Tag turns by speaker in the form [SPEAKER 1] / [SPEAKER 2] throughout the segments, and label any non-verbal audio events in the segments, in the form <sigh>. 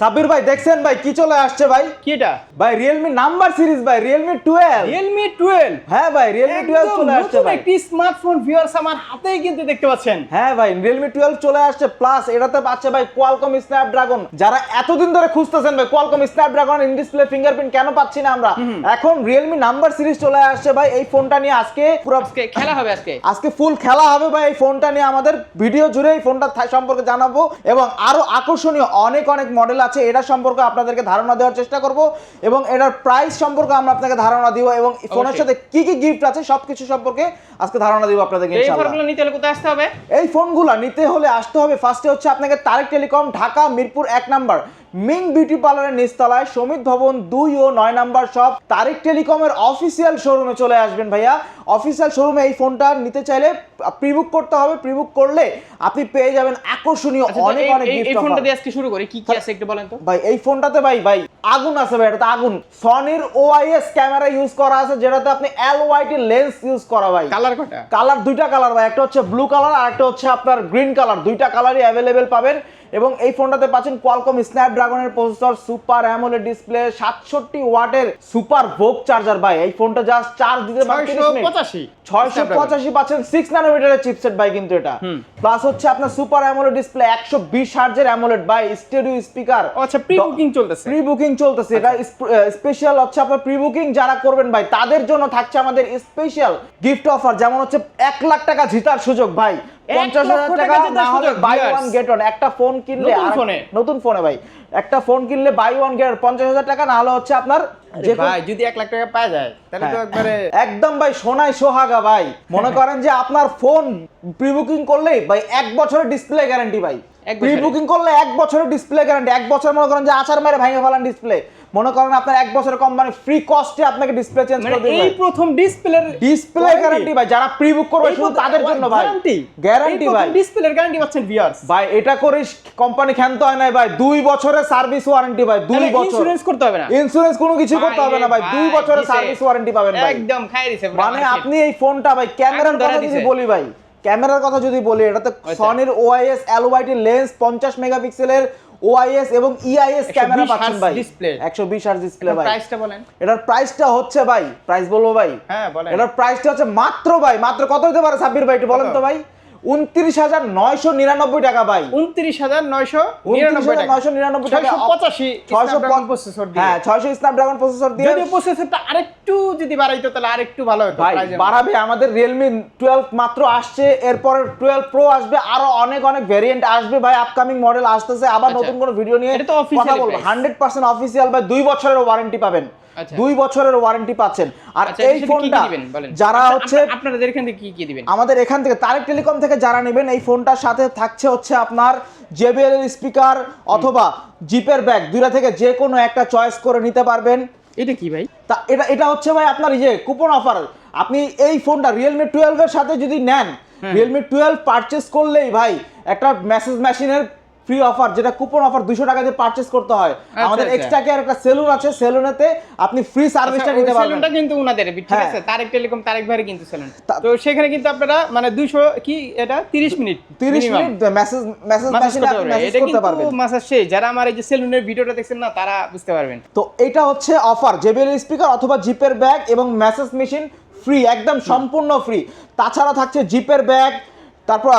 [SPEAKER 1] সাব্বির ভাই দেখছেন ভাই? কি চলে আসছে ভাই?
[SPEAKER 2] কি এটা?
[SPEAKER 1] ভাই রিয়েলমি নাম্বার সিরিজ ভাই রিয়েলমি টুয়েলভ
[SPEAKER 2] রিয়েলমি টুয়েলভ
[SPEAKER 1] হ্যাঁ ভাই রিয়েলমি টুয়েলভ চলে আসছে ভাই।
[SPEAKER 2] একটি স্মার্টফোন ভিউয়ার্স আমার হাতেই কিন্তু দেখতে পাচ্ছেন।
[SPEAKER 1] হ্যাঁ ভাই রিয়েলমি টুয়েলভ চলে আসছে প্লাস এটাতে পাচ্ছে ভাই কোয়ালকম স্ন্যাপড্রাগন যারা এতদিন ধরে খুঁজতেছেন ভাই Qualcomm Snapdragon in display fingerprint কেন পাচ্ছি না আমরা? এখন রিয়েলমি নাম্বার সিরিজ চলে আসছে ভাই এই ফোনটা নিয়ে আজকে পুরো
[SPEAKER 2] আজকে খেলা হবে আজকে।
[SPEAKER 1] আজকে ফুল খেলা হবে ভাই এই ফোনটা নিয়ে আমাদের ভিডিও জুড়ে এই ফোনটা সম্পর্কে জানাব। এবং আরও আকর্ষণীয় অনেক অনেক মডেল আছে এটা সম্পর্কে আপনাদেরকে ধারণা দেওয়ার চেষ্টা করব এবং এটার প্রাইস সম্পর্কে আমরা আপনাকে ধারণা দিব এবং ফোনের সাথে কি কি গিফট আছে সবকিছু সম্পর্কে আজকে ধারণা দিব আপনাদেরকে
[SPEAKER 2] এই ফোনগুলো নিতে হলে কোথায় আসতে হবে?
[SPEAKER 1] এই ফোনগুলো নিতে হলে আসতে হবে ফার্স্টে হচ্ছে আপনাকে তারেক টেলিকম ঢাকা মিরপুর এক নাম্বার। মিং বিউটি পার্লারের নিচতলায় সমিত ভবন দুই ও নয় নাম্বার সব তারেক টেলিকমের অফিসিয়াল শোরুমে চলে আসবেন ভাইয়া। অফিসিয়াল শোরুমে এই ফোনটা নিতে চাইলে প্রিবুক করতে হবে। প্রিবুক করলে আপনি পেয়ে যাবেন আকর্ষণীয়
[SPEAKER 2] আচ্ছা,
[SPEAKER 1] অনেক অনেক
[SPEAKER 2] এই- এই ফোনটা দিয়ে আজকে শুরু করি। কি কি আছে একটু বলেন তো?
[SPEAKER 1] ভাই এই ফোনটাতে ভাই ভাই আগুন আছে ভাই এটাতে আগুন। সনির ওআইএস ক্যামেরা ইউজ করা আছে যেটাতে আপনি এল ওয়াইটি লেন্স ইউজ করা ভাই।
[SPEAKER 2] কালার কটা?
[SPEAKER 1] কালার দুইটা কালার ভাই একটা হচ্ছে ব্লু কালার আর একটা হচ্ছে আপনার গ্রিন কালার দুইটা কালারই অ্যাভেলেবেল পাবেন। এবং এই ফোনটাতে পাচ্ছেন কোয়ালকম স্ন্যাপড্রাগনের প্রসেসর সুপার অ্যামোলেড ডিসপ্লে সাতষট্টি ওয়াটের সুপার ভোক চার্জার ভাই এই ফোনটা জাস্ট চার্জ দিতে
[SPEAKER 2] পঁচাশি।
[SPEAKER 1] ছয়শো পঁচাশি পাচ্ছেন সিক্স নানোমিটারের চিপসেট ভাই কিন্তু এটা। প্লাস হচ্ছে আপনার সুপার অ্যামোলেড ডিসপ্লে একশো বিশ হার্জের অ্যামোলেড ভাই স্টেডিও স্পিকার
[SPEAKER 2] আচ্ছা প্রি বুকিং চলতেছে।
[SPEAKER 1] প্রি বুকিং চলতেছে এটা স্পেশাল হচ্ছে আপনার প্রি বুকিং যারা করবেন ভাই তাদের জন্য থাকছে আমাদের স্পেশাল গিফট অফার যেমন হচ্ছে এক লাখ টাকা জিতার সুযোগ ভাই। পঞ্চাশ হাজার
[SPEAKER 2] টাকা
[SPEAKER 1] না হলে বাই ওয়ান গেট ওয়ান একটা ফোন কিনলে
[SPEAKER 2] নতুন ফোনে।
[SPEAKER 1] নতুন ফোনে ভাই। একটা ফোন কিনলে বাই ওয়ান গেট পঞ্চাশ হাজার টাকা না হলে হচ্ছে আপনার যে
[SPEAKER 2] ভাই যদি এক লাখ টাকা পাওয়া যায় তাহলে তো
[SPEAKER 1] হ্যাঁ।
[SPEAKER 2] একবারে
[SPEAKER 1] একদম ভাই সোনায় সোহাগা ভাই। মনে করেন যে আপনার ফোন প্রি বুকিং করলেই ভাই এক বছরের ডিসপ্লে গ্যারান্টি ভাই। প্রি বুকিং করলে এক বছরের ডিসপ্লে গ্যারান্টি এক বছর মনে করেন যে আচার মেরে ভেঙে ফেলান ডিসপ্লে মনে করেন আপনার এক বছরের কোম্পানি ফ্রি কস্টে আপনাকে ডিসপ্লে চেঞ্জ
[SPEAKER 2] মানে
[SPEAKER 1] করে দিবে।
[SPEAKER 2] এই প্রথম ডিসপ্লের
[SPEAKER 1] ডিসপ্লে গ্যারান্টি ভাই যারা প্রি বুক করবে শুধু তাদের জন্য ভাই। গ্যারান্টি ভাই।
[SPEAKER 2] ডিসপ্লের গ্যারান্টি পাচ্ছেন ভিউয়ার্স
[SPEAKER 1] ভাই এটা করে কোম্পানি ক্ষান্ত হয় নাই ভাই। দুই বছরের সার্ভিস ওয়ারেন্টি ভাই দুই বছর।
[SPEAKER 2] ইন্স্যুরেন্স করতে হবে না।
[SPEAKER 1] ইন্স্যুরেন্স কোনো কিছু করতে হবে না ভাই। দুই বছরের সার্ভিস ওয়ারেন্টি পাবেন ভাই।
[SPEAKER 2] একদম খাই দিছে
[SPEAKER 1] মানে আপনি এই ফোনটা ভাই ক্যামেরার কথা
[SPEAKER 2] দিছে।
[SPEAKER 1] বলি ভাই ক্যামেরার কথা যদি বলি এটাতে
[SPEAKER 2] তো
[SPEAKER 1] সনির ওআইএস এলওয়াইটি লেন্স পঞ্চাশ মেগাপিক্সেলের ওআইএস এবং ইআইএস
[SPEAKER 2] 120
[SPEAKER 1] ক্যামেরা পাচ্ছেন ভাই। একশো বিশ হার্জ ডিসপ্লে ভাই।
[SPEAKER 2] প্রাইসটা বলেন।
[SPEAKER 1] এটার প্রাইসটা হচ্ছে ভাই প্রাইস বলব ভাই।
[SPEAKER 2] হ্যাঁ বলেন।
[SPEAKER 1] এটার প্রাইসটা হচ্ছে মাত্র ভাই মাত্র কত হতে পারে সাব্বির ভাই একটু বলেন তো ভাই। উনত্রিশ হাজার নয়শো নিরানব্বই টাকা ভাই।
[SPEAKER 2] উনত্রিশ হাজার নয়শো টাকা।
[SPEAKER 1] নয়শো নিরানব্বই টাকা।
[SPEAKER 2] পঁচাশি
[SPEAKER 1] ছয়শো
[SPEAKER 2] প্রসেসর
[SPEAKER 1] হ্যাঁ ছয়শো স্ন্যাপড্রাগন প্রসেসর দিয়ে।
[SPEAKER 2] যদি প্রসেসরটা আরেকটু যদি বাড়াইতো তাহলে আরেকটু ভালো হতো
[SPEAKER 1] ভাই বাড়াবে আমাদের রিয়েলমি টুয়েলভ মাত্র আসছে। এরপরে টুয়েলভ প্রো আসবে। আরও অনেক অনেক ভেরিয়েন্ট আসবে। ভাই আপকামিং মডেল আসতেছে। আবার
[SPEAKER 2] আচ্ছা।
[SPEAKER 1] নতুন কোনো ভিডিও নিয়ে
[SPEAKER 2] এটা তো official
[SPEAKER 1] কথা বলব। হান্ড্রেড পার্সেন্ট অফিসিয়াল ভাই। দুই বছরের ওয়ারেন্টি পাবেন। দুই বছরের ওয়ারেন্টি পাচ্ছেন। আর
[SPEAKER 2] আচ্ছা,
[SPEAKER 1] এই ফোনটা যারা হচ্ছে
[SPEAKER 2] আপনাদের এখান থেকে কি কি দিবেন?
[SPEAKER 1] আমাদের এখান থেকে তারেক টেলিকম থেকে যারা নেবেন এই ফোনটার সাথে থাকছে হচ্ছে আপনার জেবিএল স্পিকার অথবা জিপের ব্যাগ দুইটা থেকে যে কোনো একটা চয়েস করে নিতে পারবেন।
[SPEAKER 2] এটা কি ভাই?
[SPEAKER 1] তা এটা এটা হচ্ছে ভাই আপনার এই যে কুপন অফার আপনি এই ফোনটা রিয়েলমি টুয়েলভ এর সাথে যদি নেন রিয়েলমি টুয়েলভ পারচেস করলেই ভাই একটা মেসেজ মেশিনের ফ্রি অফার যেটা কুপন অফার দুশো টাকা দিয়ে পারচেস করতে হয়। আমাদের
[SPEAKER 2] আচ্ছা।
[SPEAKER 1] এক্সট্রা কেয়ার একটা সেলুন আছে সেলুনেতে আপনি ফ্রি সার্ভিসটা নিতে পারবেন।
[SPEAKER 2] সেলুনটা কিন্তু উনাদের ঠিক
[SPEAKER 1] হ্যাঁ।
[SPEAKER 2] আছে? তারেক টেলিকম তারেক ভাইয়ের কিন্তু সেলুন
[SPEAKER 1] তো
[SPEAKER 2] সেখানে কিন্তু আপনারা মানে 200 কি এটা? 30 মিনিট
[SPEAKER 1] তিরিশ
[SPEAKER 2] minimum
[SPEAKER 1] minute massage massage massage
[SPEAKER 2] এটা কিন্তু
[SPEAKER 1] পারবেন।
[SPEAKER 2] massage সেই যারা আমার এই যে সেলুনের ভিডিওটা দেখছেন না তারা বুঝতে পারবেন।
[SPEAKER 1] তো এটা হচ্ছে অফার জেবিএল স্পিকার অথবা জিপের ব্যাগ এবং মেসেজ মেশিন ফ্রি একদম সম্পূর্ণ ফ্রি তাছাড়া থাকছে জিপের ব্যাগ তারপর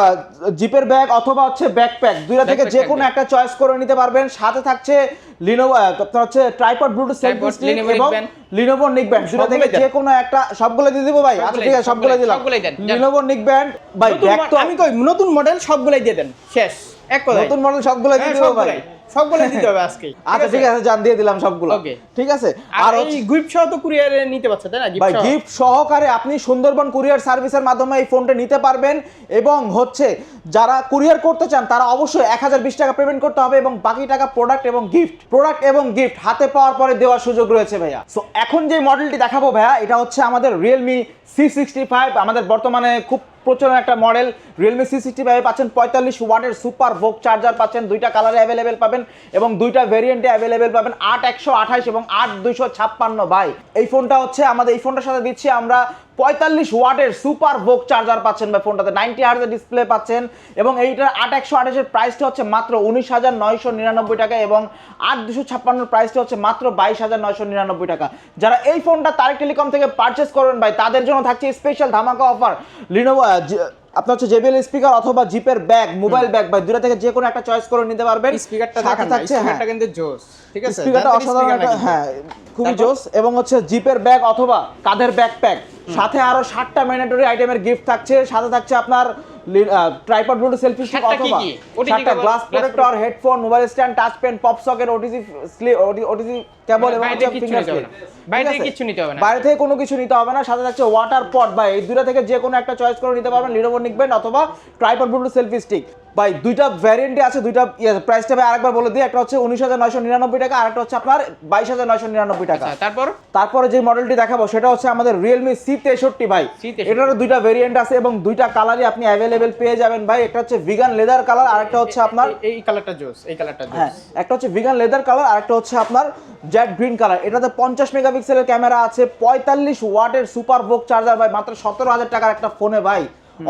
[SPEAKER 1] জিপের ব্যাগ অথবা হচ্ছে ব্যাকপ্যাক দুইটা থেকে যে কোনো একটা চয়েস করে নিতে পারবেন। সাথে থাকছে লিনোভো আপনার হচ্ছে ট্রাইপড ব্লুটুথ সেলফি স্টিক এবং লিনোভো নিক নিকব্যান্ড দুটো থেকে
[SPEAKER 2] সবগুলোই
[SPEAKER 1] যে কোনো একটা সবগুলো দিয়ে দিব ভাই। আচ্ছা ঠিক আছে সবগুলো
[SPEAKER 2] সবগুলোই-
[SPEAKER 1] দিলাম। লিনোভো নিক ব্যান্ড
[SPEAKER 2] ভাই
[SPEAKER 1] ব্যাগ তো
[SPEAKER 2] আমি কই নতুন মডেল সবগুলাই দিয়ে দেন শেষ এক কথা
[SPEAKER 1] নতুন মডেল সবগুলো দিয়ে
[SPEAKER 2] হ্যাঁ,
[SPEAKER 1] দিব ভাই।
[SPEAKER 2] সবগুলাই দিতে হবে আজকে। <laughs>
[SPEAKER 1] আচ্ছা ঠিক আছে? জান দিয়ে দিলাম সবগুলো. ঠিক আছে?
[SPEAKER 2] আর এই গিফট সহ তো কুরিয়ারে নিতে পারছে তাই না?
[SPEAKER 1] ভাই
[SPEAKER 2] গিফট
[SPEAKER 1] সহকারে আপনি সুন্দরবন কুরিয়ার সার্ভিসের মাধ্যমে এই ফোনটা নিতে পারবেন এবং হচ্ছে যারা কুরিয়ার করতে চান তারা অবশ্যই এক হাজার বিশ টাকা পেমেন্ট করতে হবে এবং বাকি টাকা প্রোডাক্ট এবং গিফট প্রোডাক্ট এবং গিফট হাতে পাওয়ার পরে দেওয়ার সুযোগ রয়েছে ভাইয়া। সো এখন যে মডেলটি দেখাবো ভাইয়া এটা হচ্ছে আমাদের রিয়েলমি সি সিক্সটি ফাইভ আমাদের বর্তমানে খুব প্রচলন একটা মডেল। রিয়েলমি সি সিক্সটি ফাইভে পাচ্ছেন পঁয়তাল্লিশ ওয়াটের সুপার ভোক চার্জার পাচ্ছেন, দুইটা কালারে অ্যাভেলেবেল পাবেন এবং দুইটা ভেরিয়েন্টে অ্যাভেলেবেল পাবেন আট একশো আঠাশ এবং আট দুইশো ছাপ্পান্ন ভাই এই ফোনটা হচ্ছে আমাদের, এই ফোনটার সাথে দিচ্ছি আমরা পঁয়তাল্লিশ ওয়াটের সুপার বোক চার্জার পাচ্ছেন বা ফোনটাতে, নাইনটি হার্জের ডিসপ্লে পাচ্ছেন এবং এইটার আট একশো আঠাশের প্রাইসটা হচ্ছে মাত্র উনিশ হাজার নয়শো নিরানব্বই টাকা এবং আট দুশো ছাপ্পান্নর প্রাইসটা হচ্ছে মাত্র বাইশ হাজার নয়শো নিরানব্বই টাকা। যারা এই ফোনটা তারেক টেলিকম থেকে পারচেস করবেন ভাই, তাদের জন্য থাকছে স্পেশাল ধামাকা অফার লিনোভো আপনার হচ্ছে জেবিএল স্পিকার অথবা জিপের ব্যাগ মোবাইল ব্যাগ ভাই দুটা থেকে যে কোনো একটা চয়েস করে নিতে পারবেন।
[SPEAKER 2] স্পিকারটা না
[SPEAKER 1] থাকছে হ্যাঁ।
[SPEAKER 2] স্পিকারটা কিন্তু জোস ঠিক আছে?
[SPEAKER 1] স্পিকারটা অসাধারণ একটা- হ্যাঁ খুবই জোস এবং হচ্ছে জিপের ব্যাগ অথবা কাঁধের ব্যাকপ্যাক সাথে আরও ষাটটা ম্যান্ডেটরি আইটেমের গিফট থাকছে সাথে থাকছে আপনার ট্রাইপড ব্লুটুথ সেলফি স্টিক অথবা সাতটা glass protector headphone mobile stand touch pen pop socket OTG OTG cable
[SPEAKER 2] বাইরে
[SPEAKER 1] finger
[SPEAKER 2] নিতে হবে না। বাইরে থেকে নিতে হবে না।
[SPEAKER 1] বাইরে থেকে কোনো কিছু নিতে হবে না সাথে থাকছে ওয়াটার পট ভাই এই থেকে যে কোনো একটা চয়েস করে নিতে পারবেন লিনোভো নিকবেন অথবা ট্রাইপড ব্লুটুথ সেলফি স্টিক ভাই দুইটা ভ্যারিয়েন্টে আছে দুইটা প্রাইসটা ভাই আরেকবার বলে দিই একটা হচ্ছে উনিশ হাজার নয়শো নিরানব্বই টাকা হচ্ছে আপনার বাইশ হাজার নয়শো নিরানব্বই টাকা।
[SPEAKER 2] আচ্ছা, তারপর?
[SPEAKER 1] তারপরে যে মডেলটি দেখাবো সেটা হচ্ছে আমাদের রিয়েলমি সি তেষট্টি ভাই।
[SPEAKER 2] C63
[SPEAKER 1] এটারও দুইটা ভেরিয়েন্ট আছে এবং দুইটা কালারই আপনি অ্যাভেলেবেল পেয়ে যাবেন ভাই। একটা হচ্ছে ভিগান লেদার কালার আর একটা হচ্ছে আপনার
[SPEAKER 2] এই- কালারটা জোস এই কালারটা
[SPEAKER 1] হ্যাঁ একটা হচ্ছে ভিগান লেদার কালার আর একটা হচ্ছে আপনার জেড গ্রিন কালার এটাতে পঞ্চাশ মেগাপিক্সেলের ক্যামেরা আছে পঁয়তাল্লিশ ওয়াটের সুপার বোক চার্জার ভাই মাত্র সতেরো হাজার টাকার একটা ফোনে ভাই।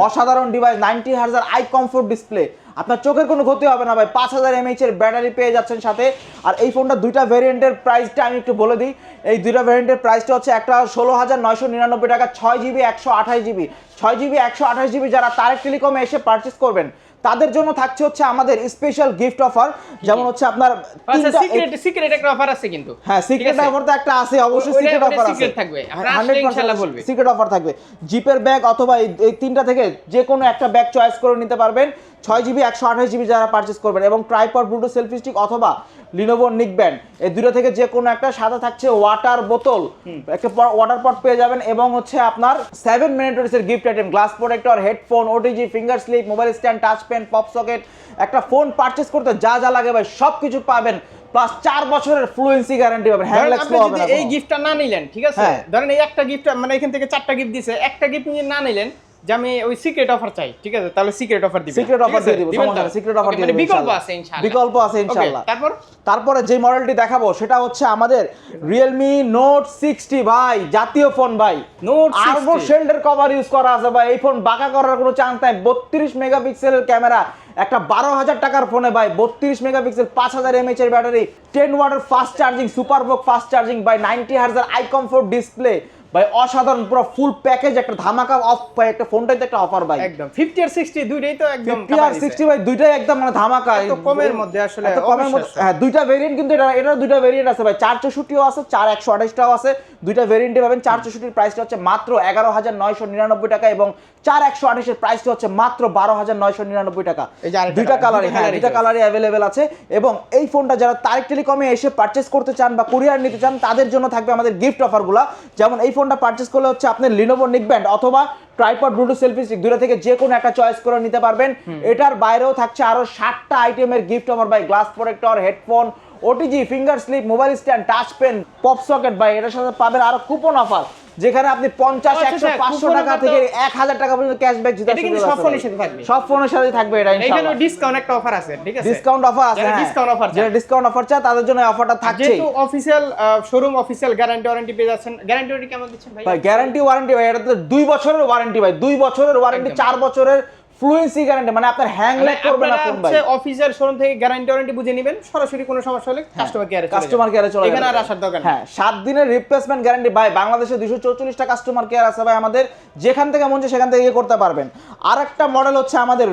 [SPEAKER 1] অসাধারণ ডিভাইস নাইনটি হাজার আই কমফোর্ট ডিসপ্লে আপনার চোখের কোনো ক্ষতি হবে না ভাই পাঁচ হাজার এমএইচ এর ব্যাটারি পেয়ে যাচ্ছেন সাথে। আর এই ফোনটা দুইটা ভেরিয়েন্টের প্রাইসটা আমি একটু বলে দিই। এই দুইটা ভেরিয়েন্টের প্রাইসটা হচ্ছে একটা ষোলো হাজার নয়শো নিরানব্বই টাকা ছয় জিবি একশো আঠাশ জিবি ছয় জিবি একশো আঠাশ জিবি যারা তারেক টেলিকমে এসে পারচেস করবেন তাদের জন্য থাকছে হচ্ছে আমাদের স্পেশাল গিফট অফার যেমন হচ্ছে আপনার
[SPEAKER 2] আচ্ছা
[SPEAKER 1] তিনটা-
[SPEAKER 2] সিক্রেট সিক্রেট একটা অফার আছে কিন্তু।
[SPEAKER 1] হ্যাঁ সিক্রেট অফার তো একটা আছে অবশ্যই সিক্রেট অফার আছে
[SPEAKER 2] secret থাকবে। আপনারা আসলে ইনশাআল্লাহ বলবে।
[SPEAKER 1] সিক্রেট অফার থাকবে। জিপের ব্যাগ অথবা এই তিনটা থেকে যে কোনো একটা ব্যাগ চয়েস করে নিতে পারবেন। ছয় জিবি একশো আঠাশ জিবি যারা পারচেস করবেন এবং ট্রাইপড ব্লুটুথ সেলফি স্টিক অথবা লিনোভো নিক ব্যান্ড এই দুটো থেকে যে কোনো একটা সাথে থাকছে ওয়াটার বোতল একটা ওয়াটার পট পেয়ে যাবেন এবং হচ্ছে আপনার সেভেন মিনিটের gift item glass protector headphone OTG finger slip mobile stand touch pen pop socket একটা ফোন পারচেস করতে যা যা লাগে ভাই সব কিছু পাবেন প্লাস চার বছরের ফ্লুয়েন্সি গ্যারান্টি পাবেন হ্যান্ড
[SPEAKER 2] আপনি
[SPEAKER 1] হবে
[SPEAKER 2] যদি এই। গিফটটা না নিলেন ঠিক আছে
[SPEAKER 1] হ্যাঁ।
[SPEAKER 2] ধরেন এই একটা গিফট মানে এখান থেকে চারটা গিফট দিছে একটা গিফট নিয়ে না নিলেন যে আমি ওই সিক্রেট অফার চাই ঠিক আছে? তাহলে সিক্রেট অফার দিবেন।
[SPEAKER 1] সিক্রেট অফার দিয়ে দিব সমস্যা সিক্রেট অফার দিয়ে
[SPEAKER 2] মানে
[SPEAKER 1] দিব
[SPEAKER 2] বিকল্প আছে ইনশাআল্লাহ
[SPEAKER 1] বিকল্প আছে ইনশাআল্লাহ
[SPEAKER 2] তারপর?
[SPEAKER 1] তারপরে যে মডেলটি দেখাবো সেটা হচ্ছে আমাদের রিয়েলমি নোট সিক্সটি ভাই জাতীয় ফোন ভাই।
[SPEAKER 2] Note 60
[SPEAKER 1] আরবো শেল্ডের কভার ইউজ করা আছে ভাই। এই ফোন বাঁকা করার কোনো চান্স নাই। বত্রিশ মেগাপিক্সেলের ক্যামেরা একটা বারো হাজার টাকার ফোনে ভাই। বত্রিশ মেগাপিক্সেল পাঁচ হাজার এমএইচ এর ব্যাটারি টেন ওয়াটের fast charging super fast charging by ninety হার্জার eye comfort display ভাই অসাধারণ পুরো ফুল প্যাকেজ একটা ধামাকা অফ ভাই একটা ফোনটাই তো একটা অফার ভাই।
[SPEAKER 2] একদম। 50 আর 60 দুইটাই তো একদম
[SPEAKER 1] ফিফটি আর সিক্সটি ভাই দুইটাই একদম মানে ধামাকা।
[SPEAKER 2] এত কমের মধ্যে আসলে
[SPEAKER 1] এত কমের মধ্যে হ্যাঁ দুইটা ভেরিয়েন্ট কিন্তু এটা এটার দুইটা ভেরিয়েন্ট আছে ভাই। চার চৌষট্টিও আছে চার একশো আঠাশটাও আছে। দুইটা ভেরিয়েন্টে পাবেন চার চৌষট্টির প্রাইসটা হচ্ছে মাত্র এগারো হাজার নয়শো নিরানব্বই টাকা এবং চার একশো আঠাশের প্রাইসটা হচ্ছে মাত্র বারো হাজার নয়শো নিরানব্বই টাকা।
[SPEAKER 2] এই যে
[SPEAKER 1] দুইটা
[SPEAKER 2] দুইটা
[SPEAKER 1] হ্যাঁ দুইটা। কালারই অ্যাভেলেবেল আছে এবং এই ফোনটা যারা তারেক টেলিকমে এসে পারচেস করতে চান বা কুরিয়ার নিতে চান তাদের জন্য থাকবে আমাদের গিফট অফারগুলো যেমন এই ফোনটা পারচেস করলে হচ্ছে আপনি লিনোভো নিকব্যান্ড অথবা ট্রাইপড ব্লুটুথ সেলফি স্টিক দুটো থেকে যে কোনো একটা চয়েস করে নিতে পারবেন। এটার বাইরেও থাকছে আরও ষাটটা আইটেমের গিফট আমার ভাই glass protector headphone OTG finger slip mobile stand touch pen pop socket ভাই এটার সাথে পাবেন আরও কুপন অফার যেখানে আপনি পঞ্চাশ
[SPEAKER 2] আচ্ছা,
[SPEAKER 1] একশো পাঁচশো টাকা থেকে এক হাজার টাকা পর্যন্ত ক্যাশব্যাক জিতে
[SPEAKER 2] কিন্তু সব ফোনের সাথে থাকবে।
[SPEAKER 1] সব ফোনের সাথে থাকবে এটা
[SPEAKER 2] এখানে ডিসকাউন্ট একটা অফার আছে ঠিক আছে?
[SPEAKER 1] ডিসকাউন্ট অফার আছে
[SPEAKER 2] ডিসকাউন্ট অফার
[SPEAKER 1] যারা ডিসকাউন্ট অফার চায় তাদের জন্য অফারটা থাকছে
[SPEAKER 2] যেহেতু official showroom official guarantee warranty পেয়ে যাচ্ছেন গ্যারান্টি ওয়ারেন্টি কেমন দিচ্ছেন ভাই
[SPEAKER 1] ভাই গ্যারান্টি ওয়ারেন্টি ভাই এটা তো দুই বছরের ওয়ারেন্টি ভাই। দুই বছরের ওয়ারেন্টি চার বছরের ফ্লুয়েন্সি গ্যারান্টি মানে আপনার হ্যাং ল্যাগ করবে না ফোন ভাই?
[SPEAKER 2] অফিসিয়াল শোরুম থেকে গ্যারান্টি ওয়ারেন্টি বুঝে নেবেন সরাসরি কোনো সমস্যা হলে কাস্টমার কেয়ারে
[SPEAKER 1] কাস্টমার কেয়ারে চলে
[SPEAKER 2] এখানে আর আসার দরকার
[SPEAKER 1] হ্যাঁ সাত দিনের রিপ্লেসমেন্ট গ্যারান্টি ভাই বাংলাদেশে দুশো চৌচল্লিশটা কাস্টমার কেয়ার আছে ভাই আমাদের যেখান থেকে মন চায় সেখান থেকে ইয়ে করতে পারবেন। আরেকটা মডেল হচ্ছে আমাদের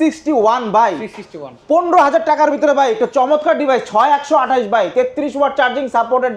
[SPEAKER 1] সিক্সটি ওয়ান বাই
[SPEAKER 2] 361
[SPEAKER 1] পনেরো হাজার টাকার ভিতরে ভাই একটা চমৎকার ডিভাইস ছয় একশো আঠাশ বাই তেত্রিশ watt charging supported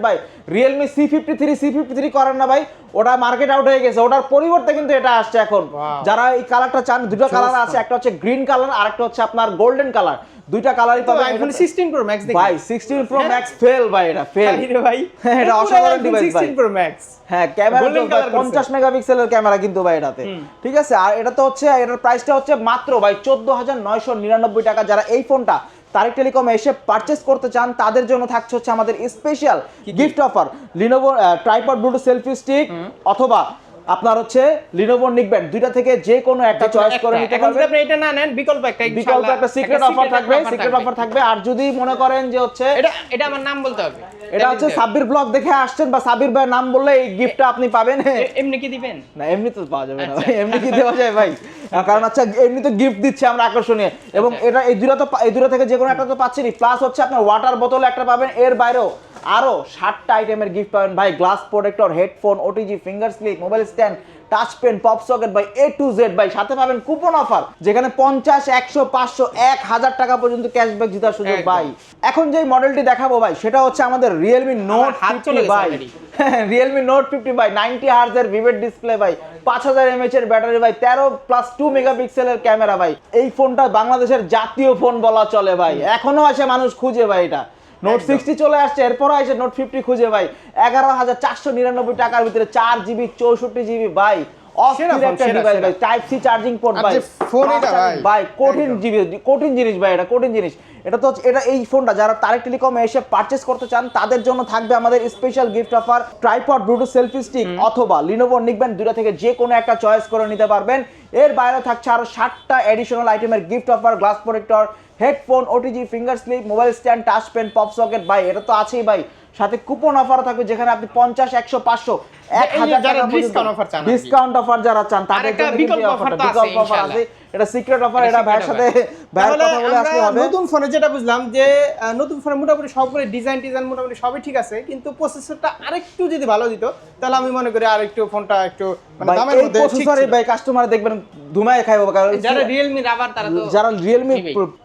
[SPEAKER 1] three C fifty three করেন না ভাই। ওটা মার্কেট আউট হয়ে গেছে। ওটার পরিবর্তে কিন্তু এটা আসছে এখন। যারা এই কালারটা চান দুটো কালার আছে। একটা হচ্ছে গ্রিন কালার আর একটা হচ্ছে আপনার গোল্ডেন কালার দুইটা কালারই
[SPEAKER 2] তো
[SPEAKER 1] পাবেন
[SPEAKER 2] আইফোন
[SPEAKER 1] এটাতে।
[SPEAKER 2] 16 প্রো ম্যাক্স দেখি
[SPEAKER 1] ভাই সিক্সটিন প্রো ম্যাক্স ফেল ভাই এটা ফেল
[SPEAKER 2] আরে ভাই। <laughs>
[SPEAKER 1] এটা অসাধারণ device ভাই।
[SPEAKER 2] 16 প্রো ম্যাক্স
[SPEAKER 1] হ্যাঁ ক্যামেরা
[SPEAKER 2] করছে।
[SPEAKER 1] পঞ্চাশ মেগাপিক্সেলের ক্যামেরা কিন্তু ভাই এটাতে। ঠিক আছে? আর এটা তো হচ্ছে এটার প্রাইসটা হচ্ছে মাত্র ভাই চোদ্দ হাজার নয়শো নিরানব্বই টাকা। যারা এই ফোনটা তারেক টেলিকম এসে পারচেস করতে চান তাদের জন্য থাকছে হচ্ছে আমাদের special gift offer Lenovo tripod Bluetooth selfie stick অথবা আপনার হচ্ছে লিনোভো নিকবেন দুইটা থেকে যে কোনো একটা চয়েস করে নিতে
[SPEAKER 2] এখন
[SPEAKER 1] পারবেন।
[SPEAKER 2] আপনি এটা না নেন বিকল্প একটা
[SPEAKER 1] বিকল্প একটা সিক্রেট অফার থাকবে সিক্রেট অফার থাকবে। আর যদি মনে করেন যে হচ্ছে
[SPEAKER 2] এটা এটা আমার নাম বলতে হবে।
[SPEAKER 1] এটা হচ্ছে সাব্বির ব্লগ দেখে আসছেন বা সাব্বির ভাইয়ের নাম বললে এই গিফটটা আপনি পাবেন।
[SPEAKER 2] এমনি কি দিবেন?
[SPEAKER 1] না এমনি তো পাওয়া যাবে না ভাই এমনি কি দেওয়া যায় ভাই? কারণ আচ্ছা এমনি তো গিফট দিচ্ছে আমরা আকর্ষণীয়। এবং এটা এই দুটো তো এই দুটো থেকে যে কোনো একটা তো পাচ্ছেনই। প্লাস হচ্ছে আপনার ওয়াটার বোতল একটা পাবেন এর বাইরেও আরও ষাটটা আইটেমের গিফট পাবেন। ভাই glass protector headphone OTG finger slip mobile stand touch pen pop socket ভাই এ টু জেড ভাই সাথে পাবেন কুপন অফার যেখানে পঞ্চাশ একশো পাঁচশো এক হাজার টাকা পর্যন্ত ক্যাশব্যাক জেতার সুযোগ ভাই। এখন যেই মডেলটি দেখাবো ভাই সেটা হচ্ছে আমাদের রিয়েলমি নোট
[SPEAKER 2] চলে
[SPEAKER 1] ভাই। Realme note fifty by ninety hertz হার্জের vivid display ভাই পাঁচ হাজার এমএচ এর ব্যাটারি ভাই তেরো প্লাস টু মেগাপিক্সেলের ক্যামেরা ভাই। এই ফোনটা বাংলাদেশের জাতীয় ফোন বলা চলে ভাই। এখনও আসে মানুষ খুঁজে ভাই এটা। নোট সিক্সটি চলে আসছে এরপরও আসে নোট ফিফটি খুঁজে ভাই। এগারো হাজার চারশো নিরানব্বই টাকার ভিতরে চার জিবি চৌষট্টি জিবি ভাই। অস্থির
[SPEAKER 2] সেরা ফোন,
[SPEAKER 1] একটা
[SPEAKER 2] সেরা,
[SPEAKER 1] ডিভাইস
[SPEAKER 2] সেরা।
[SPEAKER 1] ভাই। টাইপ সি চার্জিং পোর্ট ভাই।
[SPEAKER 2] ফোন এটা ভাই।
[SPEAKER 1] ভাই কঠিন কঠিন জিনিস ভাই এটা কঠিন জিনিস। এটা তো এটা এই ফোনটা যারা তারেক টেলিকমে এসে পারচেস করতে চান তাদের জন্য থাকবে আমাদের special gift offer tripod Bluetooth selfie stick অথবা লিনোভো দুটা থেকে যে কোনো একটা চয়েস করে নিতে পারবেন। এর বাইরে থাকছে আরও ষাটটা এডিশনাল আইটেমের gift offer glass protector headphone OTG finger slip mobile stand touch pen pop socket ভাই এটা তো আছেই ভাই সাথে কুপন অফার থাকবে যেখানে আপনি পঞ্চাশ একশো পাঁচশো এক হাজার। ডিসকাউন্ট অফার যারা চান তাদের
[SPEAKER 2] বিকল্প
[SPEAKER 1] অফার আছে। এটা সিক্রেট অফার
[SPEAKER 2] এটা
[SPEAKER 1] ভাইয়ের সাথে ভাইয়ের কথা বলে আসলে হবে।
[SPEAKER 2] নতুন ফোনে যেটা বুঝলাম যে নতুন ফোনে মোটামুটি সবগুলো ডিজাইন টিজাইন মোটামুটি সবই ঠিক আছে কিন্তু প্রসেসরটা আরেকটু যদি ভালো দিত তাহলে আমি মনে করি আরেকটু ফোনটা একটু মানে দামের মধ্যে
[SPEAKER 1] প্রসেসরে ভাই কাস্টমার দেখবেন ধুমায় খাইবো কারণ
[SPEAKER 2] যারা রিয়েলমি রাবার তারা তো
[SPEAKER 1] যারা রিয়েলমি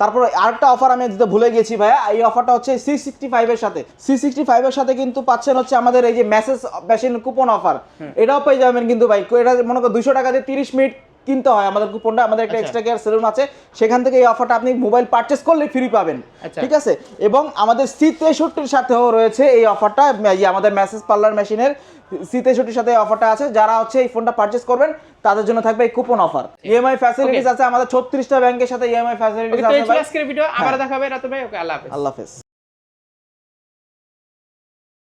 [SPEAKER 1] তারপর আরেকটা অফার আমি দিতে ভুলে গেছি ভাইয়া এই অফারটা হচ্ছে সি সিক্সটি ফাইভের সাথে। সি সিক্সটি ফাইভের সাথে কিন্তু পাচ্ছেন হচ্ছে আমাদের এই যে মেসেজ মেশিন কুপন অফার এটাও পেয়ে যাবেন কিন্তু ভাই এটা মনে করো দুশো টাকা দিয়ে তিরিশ মিনিট কিনতে হয় আমাদের কুপনটা আমাদের একটা। এক্সট্রা কেয়ার সেলুন আছে। সেখান থেকে এই অফারটা আপনি মোবাইল পারচেস করলে ফ্রি পাবেন।
[SPEAKER 2] আচ্ছা।
[SPEAKER 1] ঠিক আছে? এবং আমাদের সি তেষট্টির সাথেও রয়েছে এই অফারটা এই আমাদের মেসেজ পার্লার মেশিনের সি তেষট্টির সাথে এই অফারটা আছে। যারা হচ্ছে এই ফোনটা পারচেস করবেন তাদের জন্য থাকবে এই কুপন অফার ইএমআই ফ্যাসিলিটিস আছে আমাদের ছত্রিশটা ব্যাংকের সাথে ইএমআই ফ্যাসিলিটিস
[SPEAKER 2] ওকে তো
[SPEAKER 1] আছে
[SPEAKER 2] এই ছিল
[SPEAKER 1] ভাই।
[SPEAKER 2] আজকের ভিডিও আবার দেখাবে রাতে ভাই। ওকে আল্লাহ হাফেজ।
[SPEAKER 1] আল্লাহ হাফেজ।